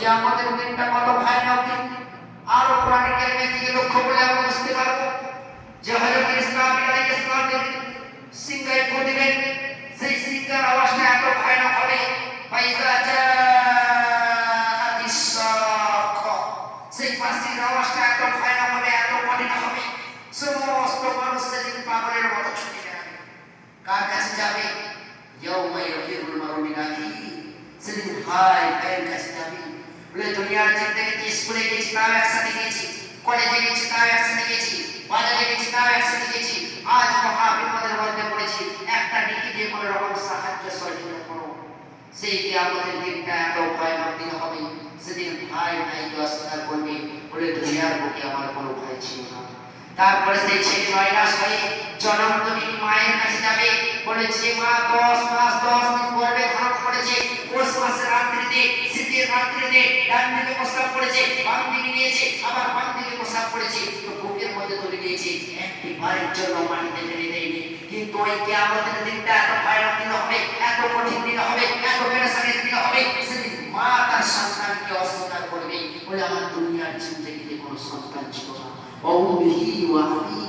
কিয়ামতের দিনটা কত ভয়ানক আরও কোরআনে কারিমের দিকে লক্ষ্য করলে আমরা বুঝতে পারব? যে হযরত ইসলাম আলাইহিস সালাম সিংহায় সেই সিংহার আওয়াজটা এত ভয়ানক হবে, ফাইজা হবে, এত কঠিন সমস্ত মানুষ সেদিন পাগলের মতো ছুটে যাবে। কার কাছে যাবে? ইয়াউমা ইয়াফিরুল মারু মিন আখিহি সেদিন যাবে বলে দুনিয়ার জিন্দগিতে স্কুলে গেছি তাও একসাথে গেছি কলেজে গেছি তাও একসাথে গেছি বাজারে গেছি তাও একসাথে গেছি আজ মহা বিপদের মধ্যে পড়েছি একটা ডিকি দিয়ে কোনো রকম সাহায্য সহযোগিতা করো সেই কিয়ামতের দিনটা এত ভয়ানক দিন হবে সেদিন ভাই ভাইকে অস্বীকার করবে বলে দুনিয়ার বুকে আমার কোনো ভয় ছিল না তারপরে সেই ছেলে নয়রাস হয়ে জনম তুমি মায়ের কাছে যাবে বলেছে মা দশ মাস দশ দিন গর্ভে ধারণ করেছে পৌষ মাসের রাত্রিতে রাত্রিতে ডান দিকে প্রস্তাব করেছে বাম দিকে নিয়েছে, আবার বাম দিকে প্রস্তাব করেছে তো বুকের মধ্যে তুলে নিয়েছে একটি জন্য মাটিতে ফেলে দেয়নি। কিন্তু ওই কিয়ামতের দিনটা এত ভয়ানক দিন হবে, এত কঠিন দিন হবে, এত পেরেশানির দিন হবে, সেদিন মা তার সন্তানকে অস্বীকার করবে। বলে আমার দুনিয়ার জিন্দগিতে কোনো সন্তান ছিল না। অউমিহি ওয়া আবি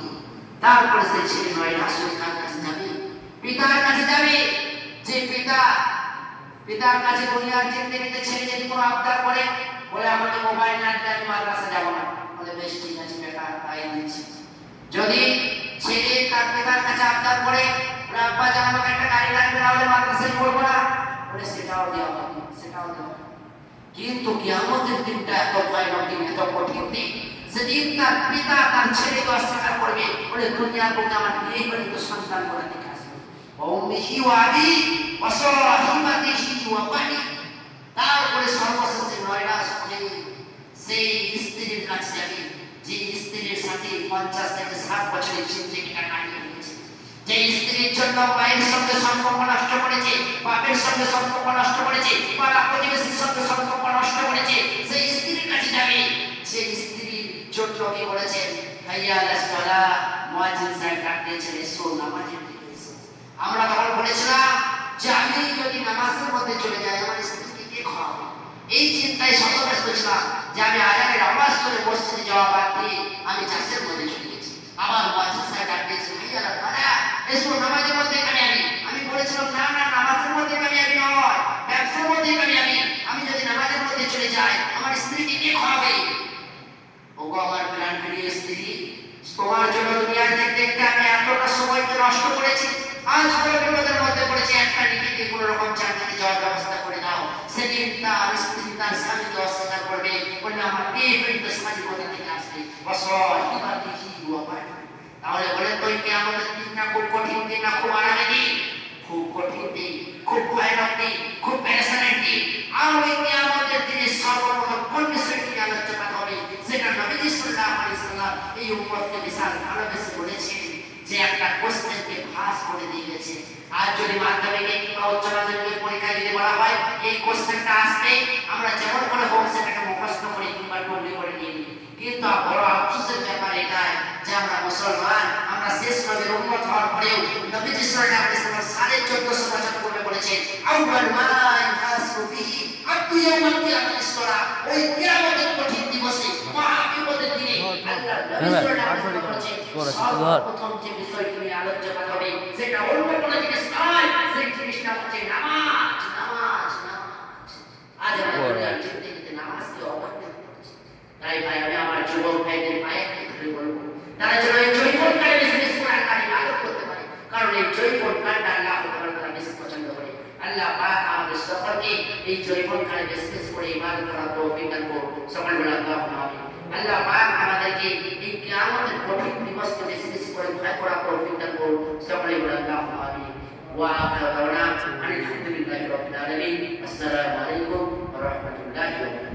তারপরে সে ছেলে নয় রাসূল কার কাছে যাবে। পিতার কাছে যাবে। যে পিতা পিতার কাছে দুনিয়ার জিন্দগিতে ছেলে যদি কোনো আবদার করে, বলে আমাকে মোবাইল না দিলে আমি মাদ্রাসা যাব না। বলে, বেশ, ঠিক আছে, বেটা, তাই দিচ্ছি। যদি ছেলে তার পিতার কাছে আবদার করে, বলে, আব্বা যেন আমাকে একটা গাড়ি লাগবে, না হলে মাদ্রাসায় পড়ব না। বলে, সেটাও দেওয়া হবে সেটাও দেওয়া কিন্তু কিয়ামতের দিনটা এত ভয়ানক দিন এত কঠিন দিন। সেদিন তার পিতা, তার ছেলেকে অস্বীকার করবে। বলে, দুনিয়ার বুকে আমার বিয়ে করে তো সন্তান করে আসবে অম্মিহি ওয়াদি অসহিমাতিহি ওয়া বানি তারপরে সর্বশেষে নয়রা শুনে সেই স্ত্রীর কাছে যাবে যে স্ত্রীর সাথে পঞ্চাশ থেকে ষাট বছরের জিন্দগিটা কাটিয়ে দিয়েছে যে স্ত্রীর জন্য মায়ের সঙ্গে সম্পর্ক নষ্ট করেছে বাপের সঙ্গে সম্পর্ক নষ্ট করেছে পাড়া প্রতিবেশীর সঙ্গে সম্পর্ক নষ্ট করেছে সেই স্ত্রীর কাছে যাবে সেই স্ত্রীর জন্য কি বলেছেন হাইয়া আলা সালা মুয়াজ্জিন সাহেব ডাক দিয়েছেন এসো নামাজের দিকে এসো আমরা তখন বলেছিলাম যে আমি যদি নামাজের মধ্যে চলে যাই আমার স্ত্রীকে কে খাওয়াবে এই চিন্তায় সতর্ক ছিলাম যে আমি আজানের আওয়াজ করে মসজিদে যাওয়া বাদ দিয়ে আমি চাষের মধ্যে চলে গেছি। মুয়াজ্জিন সাহেব ডাক সালা এসো নামাজের মধ্যে আমি। বলেছিলাম না না, নামাজের মধ্যে নয়, ব্যবসার মধ্যে আমি। যদি নামাজের মধ্যে চলে যাই, আমার স্ত্রীকে কে খাওয়াবে? আমার প্রাণ স্ত্রী, তোমার জন্য দেখতে আমি এতটা সময়কে নষ্ট করেছি। আজ বিপদের মধ্যে পড়েছি, একটা কোনো রকম চাকরিতে যাওয়ার ব্যবস্থা করে দাও। সেদিন স্ত্রী তার স্বামীকে অস্বীকার করবে। বললে আমার বিয়ে হইতে স্বামী কোথা থেকে আসবে। এবার দেখি বাবা তাহলে বলে তুই কি আমাদের দিন না খুব কঠিন দিন না খুব আরামে দিন? খুব কঠিন দিন খুব ভয়ানক দিন খুব পেরেশানের দিন। আর ওই কিয়ামতের দিনে সর্বপ্রথম কোন বিষয়টি আলোচনা হবে? সেটা নবীজি সাল্লাল্লাহু আলাইহি সাল্লাম এই উম্মতকে বিশাল ভালোবেসে বলেছেন যে একটা কোশ্চেনকে ফাঁস করে দিয়ে গেছে। আর যদি মাধ্যমিকে কিংবা উচ্চ মাধ্যমিকে কোশ্চেনটা আসবে আমরা যেমন করে হোক সেটাকে মুখস্থ করে কিংবা টন্ডি করে নিয়ে নিই। কিন্তু বড় আফসোসের ব্যাপার এটাই যে আমরা মুসলমান আমরা শেষ নবীর উম্মত হওয়ার পরেও নবীজি সাল্লাল্লাহু আলাইহি সাল্লাম সাড়ে চোদ্দশো বছর পূর্বে বলেছেন আউয়াল মা ইনহাসু বিহি আব্দু ইয়াউমাল কিয়ামাতিস সালা ওই কিয়ামতের কঠিন দিবসে মহা বিপদের দিনে আল্লাহ নবী সাল্লাল্লাহু আলাইহি সাল্লাম বলেছেন সর্বপ্রথম যে বিষয়টি নিয়ে আলোচনা হবে সেটা অন্য কোনো জিনিস নয় সেই জিনিসটা হচ্ছে নামাজ। iman kala tawfiq and ko someone will Allah nabi Allah paak আমাদেরকে এই কিয়ামতের কঠিন দিবস থেকে সৃষ্টি করে ভয় করা তৌফিক দান করুন সকলে বলে আল্লাহ আমিন ওয়া আখিরু দাওয়ানা আলহামদুলিল্লাহি রাব্বিল আলামিন আসসালামু আলাইকুম ওয়া রাহমাতুল্লাহি ওয়া বারাকাতুহু